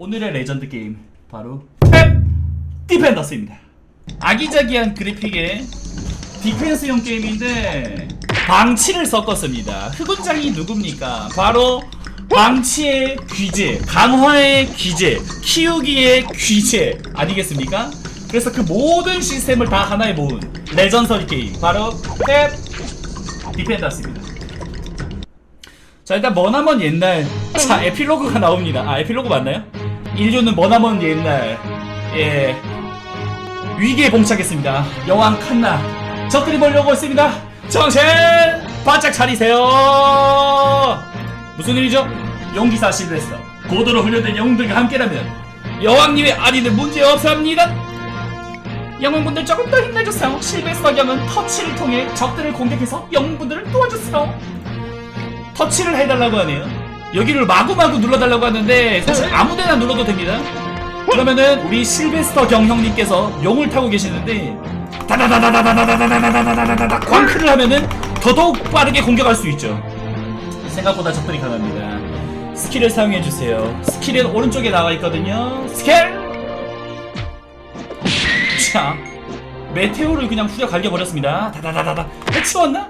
오늘의 레전드 게임 바로 탭 디펜더스입니다. 아기자기한 그래픽의 디펜스용 게임인데 방치를 섞었습니다. 흑운장이 누굽니까? 바로 방치의 귀재, 강화의 귀재, 키우기의 귀재 아니겠습니까? 그래서 그 모든 시스템을 다 하나에 모은 레전설 게임 바로 탭 디펜더스입니다. 자 일단 머나먼 옛날 자 에필로그가 나옵니다 아 에필로그 맞나요? 인류는 머나먼 옛날. 예. 위기에 봉착했습니다. 여왕 칸나 적들이 몰려오고 있습니다? 정신 바짝 차리세요. 무슨 일이죠? 용기사 실베스터 고도로 훈련된 영웅들과 함께라면 여왕님의 아리는 문제없습니다. 영웅분들 조금 더 힘내주세요. 실베스터 경은 터치를 통해 적들을 공격해서 영웅분들을 도와주세요. 터치를 해달라고 하네요. 여기를 마구마구 눌러달라고 하는데 사실 아무데나 눌러도 됩니다. 그러면은 우리 실베스터 경 형님께서 용을 타고 계시는데 다다다다다다다다다다다다다다 광크를 하면은 더더욱 빠르게 공격할 수 있죠. 생각보다 적들이 강합니다. 스킬을 사용해 주세요. 스킬은 오른쪽에 나와 있거든요. 스킬. 자, 메테오를 그냥 후려 갈겨 버렸습니다. 다다다다다. 해치웠나?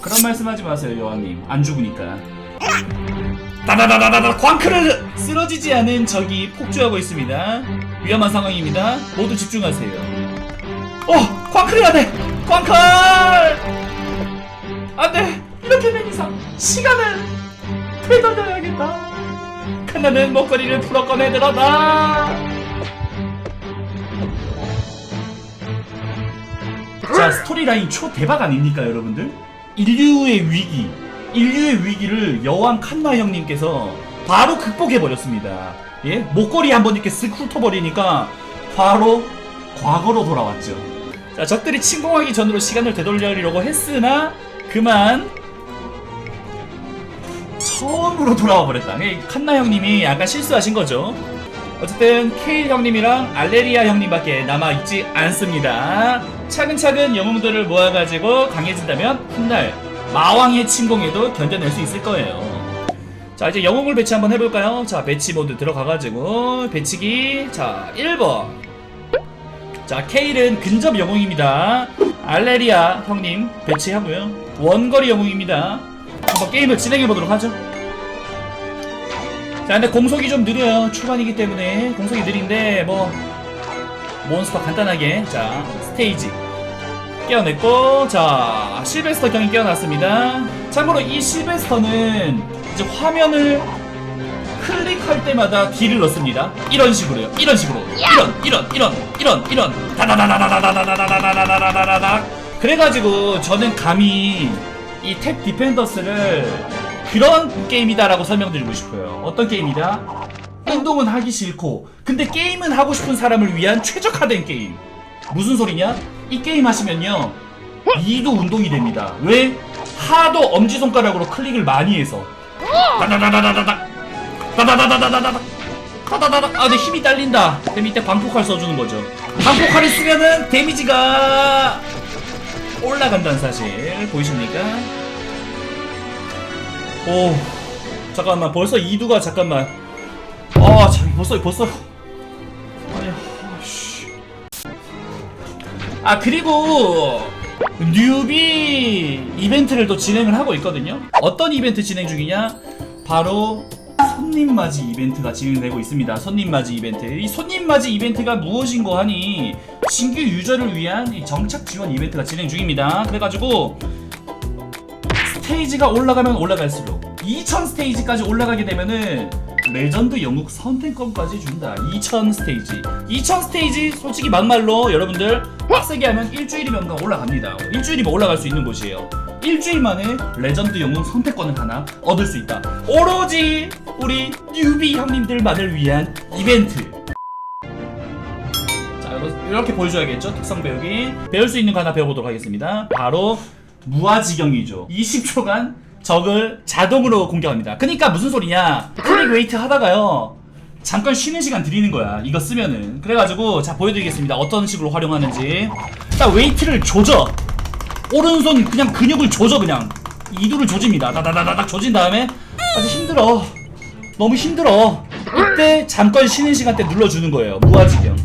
그런 말씀하지 마세요, 여왕님. 안 죽으니까. 다다다다다다 광크를 쓰러지지 않은 적이 폭주하고 있습니다. 위험한 상황입니다. 모두 집중하세요. 어, 광크를 해야 돼. 광클! 안 돼. 이렇게 된 이상 시간을 되돌려야겠다. 칸나는 목걸이를 풀어 꺼내들어다. 자 스토리라인 초 대박 아닙니까 여러분들? 인류의 위기 인류의 위기를 여왕 칸나 형님께서 바로 극복해 버렸습니다. 예? 목걸이 한번 이렇게 쓱 훑어버리니까 바로 과거로 돌아왔죠. 자 적들이 침공하기 전으로 시간을 되돌리려고 했으나 그만 처음으로 돌아와 버렸다. 예, 칸나 형님이 약간 실수하신 거죠. 어쨌든 케일 형님이랑 알레리아 형님밖에 남아있지 않습니다. 차근차근 영웅들을 모아가지고 강해진다면 훗날 마왕의 침공에도 견뎌낼 수 있을 거예요. 자 이제 영웅을 배치 한번 해볼까요? 자 배치 모드 들어가가지고 배치기 자 1번 자 케일은 근접 영웅입니다. 알레리아 형님 배치하고요. 원거리 영웅입니다. 한번 게임을 진행해보도록 하죠. 자 근데 공속이 좀 느려요 초반이기 때문에 공속이 느린데 뭐 몬스터 간단하게 자 스테이지 깨어냈고 자 실베스터 경이 깨어났습니다 참고로 이 실베스터는 이제 화면을 클릭할 때마다 딜을 넣습니다 이런 식으로요 이런 식으로 이런 이런 이런 이런 이런 다다다다다다다다다다다다다다다다 그래가지고 저는 감히 이 탭 디펜더스를 그런 게임이다라고 설명드리고 싶어요. 어떤 게임이다? 운동은 하기 싫고 근데 게임은 하고 싶은 사람을 위한 최적화된 게임. 무슨 소리냐? 이 게임 하시면요. 이도 운동이 됩니다. 왜? 하도 엄지손가락으로 클릭을 많이 해서. 다다다다다다다. 다다다다다다다. 다다다다. 아, 내 힘이 딸린다. 그럼 이때 방폭칼 써주는 거죠. 방폭칼을 쓰면은 데미지가 올라간다는 사실 보이십니까? 오 잠깐만 벌써 이두가 잠깐만 아 참, 벌써 벌써 아 그리고 뉴비 이벤트를 또 진행을 하고 있거든요. 어떤 이벤트 진행 중이냐? 바로 손님 맞이 이벤트가 진행되고 있습니다. 손님 맞이 이벤트. 이 손님 맞이 이벤트가 무엇인고 하니? 신규 유저를 위한 이 정착 지원 이벤트가 진행 중입니다. 그래가지고 스테이지가 올라가면 올라갈수록 2000 스테이지까지 올라가게 되면은 레전드 영웅 선택권까지 준다. 2000 스테이지. 2000 스테이지 솔직히 막말로 여러분들 빡세게 하면 일주일이면 올라갑니다. 일주일이면 올라갈 수 있는 곳이에요. 일주일 만에 레전드 영웅 선택권을 하나 얻을 수 있다. 오로지 우리 뉴비 형님들만을 위한 이벤트. 자 이렇게 보여줘야겠죠? 특성 배우기. 배울 수 있는 거 하나 배워보도록 하겠습니다. 바로 무아지경이죠. 20초간 적을 자동으로 공격합니다. 그니까 무슨 소리냐? 클릭 웨이트 하다가요. 잠깐 쉬는 시간 드리는 거야 이거 쓰면은. 그래가지고 자 보여드리겠습니다. 어떤 식으로 활용하는지. 딱 웨이트를 조져. 오른손 그냥 근육을 조져 그냥. 이두를 조집니다. 다다다다닥 조진 다음에 아주 힘들어. 너무 힘들어. 이때 잠깐 쉬는 시간 때 눌러주는 거예요. 무아지경.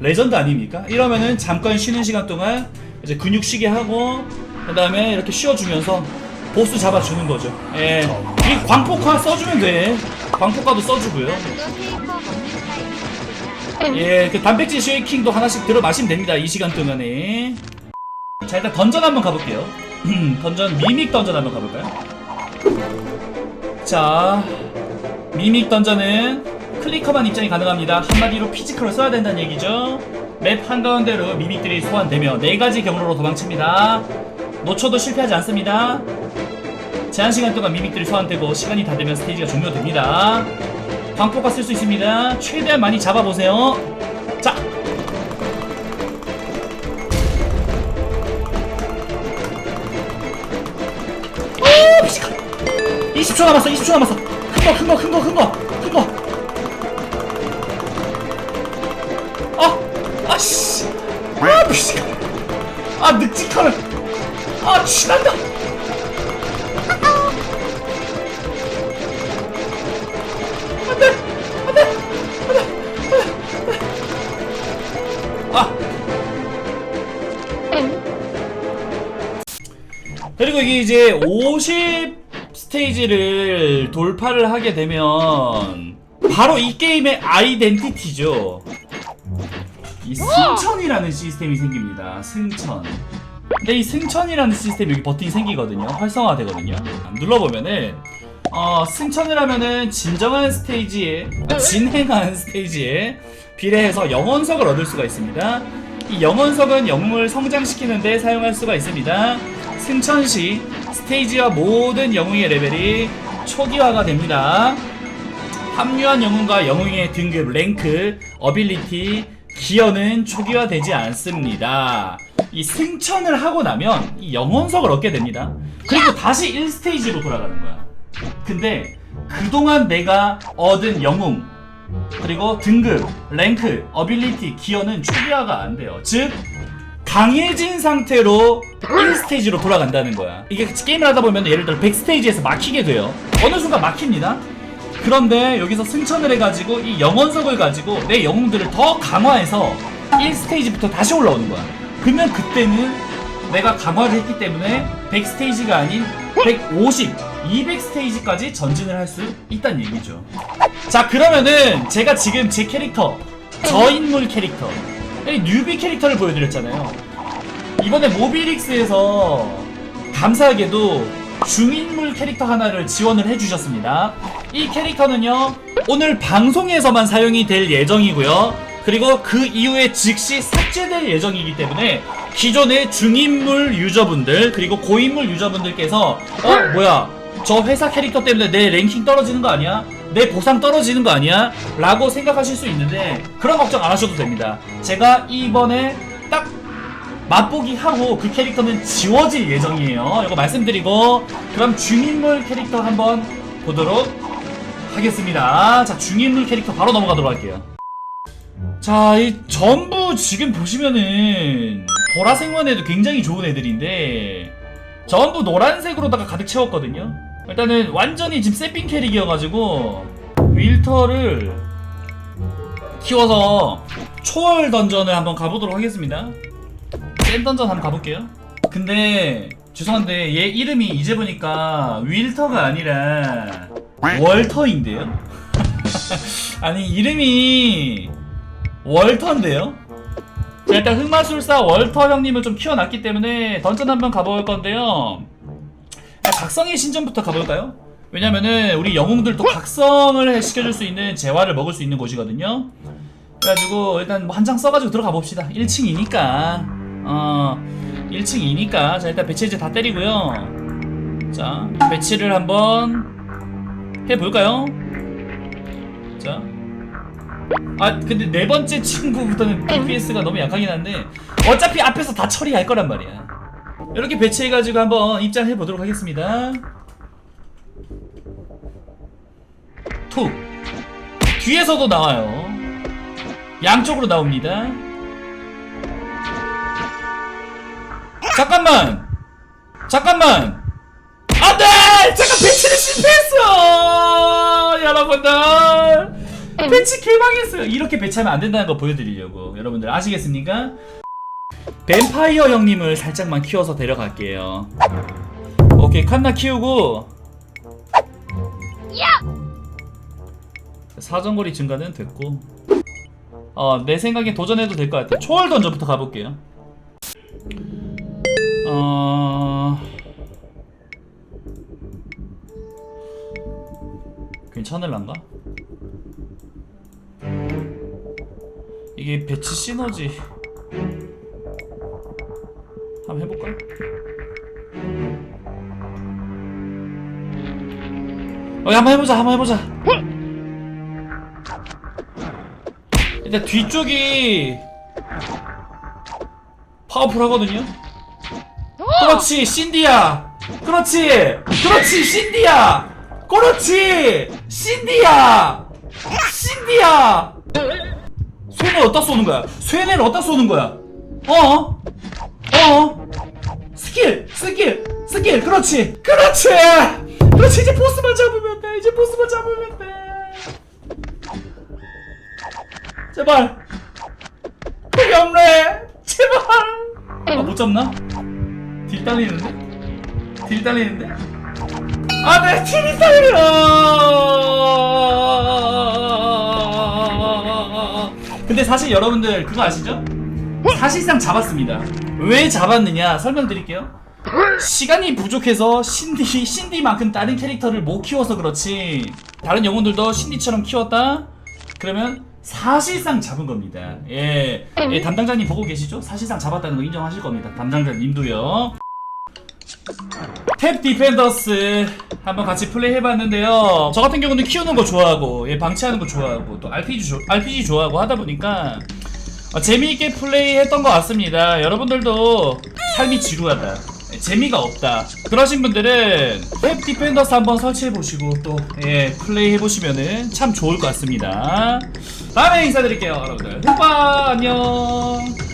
레전드 아닙니까? 이러면은 잠깐 쉬는 시간 동안 이제 근육 쉬게 하고 그 다음에 이렇게 쉬어주면서 보스 잡아주는 거죠. 예. 이 광폭화 써주면 돼. 광폭화도 써주고요. 예, 그 단백질 쉐이킹도 하나씩 들어 마시면 됩니다. 이 시간 동안에. 자, 일단 던전 한번 가볼게요. 던전 미믹 던전 한번 가볼까요? 자, 미믹 던전은 클리커만 입장이 가능합니다. 한마디로 피지컬을 써야 된다는 얘기죠. 맵 한가운데로 미믹들이 소환되며 네 가지 경로로 도망칩니다. 놓쳐도 실패하지 않습니다. 제한 시간 동안 미믹들이 소환되고 시간이 다 되면 스테이지가 종료됩니다. 광폭화 쓸수 있습니다. 최대한 많이 잡아보세요. 자. 오, 피지컬. 20초 남았어. 20초 남았어. 큰 거, 큰 거, 큰 거, 큰 거, 큰 거. 아, 아씨. 아, 피지컬. 아, 늑지컬. 아, 취난다. 그리고 이게 이제 50 스테이지를 돌파를 하게 되면 바로 이 게임의 아이덴티티죠. 이 승천이라는 시스템이 생깁니다. 승천. 근데 이 승천이라는 시스템이 여기 버튼이 생기거든요. 활성화 되거든요. 눌러보면은 어, 승천을 하면은 진정한 스테이지에 아, 진행한 스테이지에 비례해서 영혼석을 얻을 수가 있습니다. 이 영혼석은 영웅을 성장시키는데 사용할 수가 있습니다. 승천 시 스테이지와 모든 영웅의 레벨이 초기화가 됩니다. 합류한 영웅과 영웅의 등급, 랭크, 어빌리티, 기어는 초기화되지 않습니다. 이 승천을 하고 나면 이 영혼석을 얻게 됩니다. 그리고 다시 1스테이지로 돌아가는 거야. 근데 그동안 내가 얻은 영웅 그리고 등급, 랭크, 어빌리티, 기어는 초기화가 안 돼요. 즉 강해진 상태로 1스테이지로 돌아간다는 거야. 이게 게임을 하다 보면 예를 들어 100스테이지에서 막히게 돼요. 어느 순간 막힙니다. 그런데 여기서 승천을 해가지고 이 영원석을 가지고 내 영웅들을 더 강화해서 1스테이지부터 다시 올라오는 거야. 그러면 그때는 내가 강화를 했기 때문에 100스테이지가 아닌 150, 200스테이지까지 전진을 할 수 있다는 얘기죠. 자 그러면은 제가 지금 제 캐릭터 저인물 캐릭터 이 뉴비 캐릭터를 보여드렸잖아요. 이번에 모비릭스에서 감사하게도 중인물 캐릭터 하나를 지원을 해주셨습니다. 이 캐릭터는요 오늘 방송에서만 사용이 될 예정이고요. 그리고 그 이후에 즉시 삭제될 예정이기 때문에 기존의 중인물 유저분들 그리고 고인물 유저분들께서 어 뭐야 저 회사 캐릭터 때문에 내 랭킹 떨어지는 거 아니야? 내 보상 떨어지는 거 아니야? 라고 생각하실 수 있는데 그런 걱정 안 하셔도 됩니다. 제가 이번에 딱 맛보기 하고 그 캐릭터는 지워질 예정이에요. 이거 말씀드리고 그럼 중인물 캐릭터 한번 보도록 하겠습니다. 자, 중인물 캐릭터 바로 넘어가도록 할게요. 자, 이 전부 지금 보시면은 보라색만 해도 굉장히 좋은 애들인데 전부 노란색으로다가 가득 채웠거든요. 일단은 완전히 지금 세핑 캐릭이어가지고 윌터를 키워서 초월 던전을 한번 가보도록 하겠습니다. 센 던전 한번 가볼게요. 근데 죄송한데 얘 이름이 이제 보니까 윌터가 아니라 월터인데요? 아니 이름이 월터인데요? 자 일단 흑마술사 월터 형님을 좀 키워놨기 때문에 던전 한번 가볼 건데요 아, 각성의 신전부터 가볼까요? 왜냐면은 우리 영웅들도 각성을 시켜줄 수 있는 재화를 먹을 수 있는 곳이거든요. 그래가지고 일단 뭐 한 장 써가지고 들어가 봅시다. 1층이니까. 어 1층이니까. 자 일단 배치 이제 다 때리고요. 자 배치를 한번 해볼까요? 자. 아 근데 네 번째 친구부터는 DPS가 너무 약하긴 한데 어차피 앞에서 다 처리할 거란 말이야. 이렇게 배치해가지고 한번 입장해 보도록 하겠습니다 툭 뒤에서도 나와요 양쪽으로 나옵니다 잠깐만 잠깐만 안돼! 잠깐 배치를 실패했어! 여러분들! 배치 개망했어요. 이렇게 배치하면 안 된다는 거 보여드리려고. 여러분들 아시겠습니까? 뱀파이어 형님을 살짝만 키워서 데려갈게요. 오케이, 칸나 키우고. 사정거리 증가는 됐고. 어, 내 생각에 도전해도 될 것 같아. 초월 던전부터 가볼게요. 어. 괜찮을란가? 이게 배치 시너지 한번 해볼까? 어, 한번 해보자, 한번 해보자. 일단 뒤쪽이 파워풀하거든요. 그렇지, 신디야. 그렇지, 그렇지, 신디야. 그렇지, 신디야. 신디야. 쇠는 어디다 쏘는 거야? 쇠는 어디다 쏘는 거야? 어? 어? 스킬, 스킬, 스킬. 그렇지, 그렇지. 그렇지, 이제 보스만 잡으면 돼. 이제 보스만 잡으면 돼. 제발. 그게 없네. 제발. 아, 못 잡나? 딜 딸리는데? 딜 딸리는데? 아, 내 딜이 딸려! 근데 사실 여러분들 그거 아시죠? 사실상 잡았습니다. 왜 잡았느냐 설명드릴게요. 시간이 부족해서 신디 신디만큼 다른 캐릭터를 못 키워서 그렇지 다른 영웅들도 신디처럼 키웠다 그러면 사실상 잡은 겁니다 예, 예 담당자님 보고 계시죠 사실상 잡았다는 거 인정하실 겁니다 담당자님도요 탭 디펜더스 한번 같이 플레이 해봤는데요 저 같은 경우는 키우는 거 좋아하고 예 방치하는 거 좋아하고 또 RPG, 조, RPG 좋아하고 하다 보니까 어, 재미있게 플레이했던 것 같습니다. 여러분들도 삶이 지루하다. 예, 재미가 없다. 그러신 분들은 웹 디펜더스 한번 설치해 보시고 또 예, 플레이 해 보시면은 참 좋을 것 같습니다. 다음에 인사드릴게요, 여러분들. 오빠 안녕.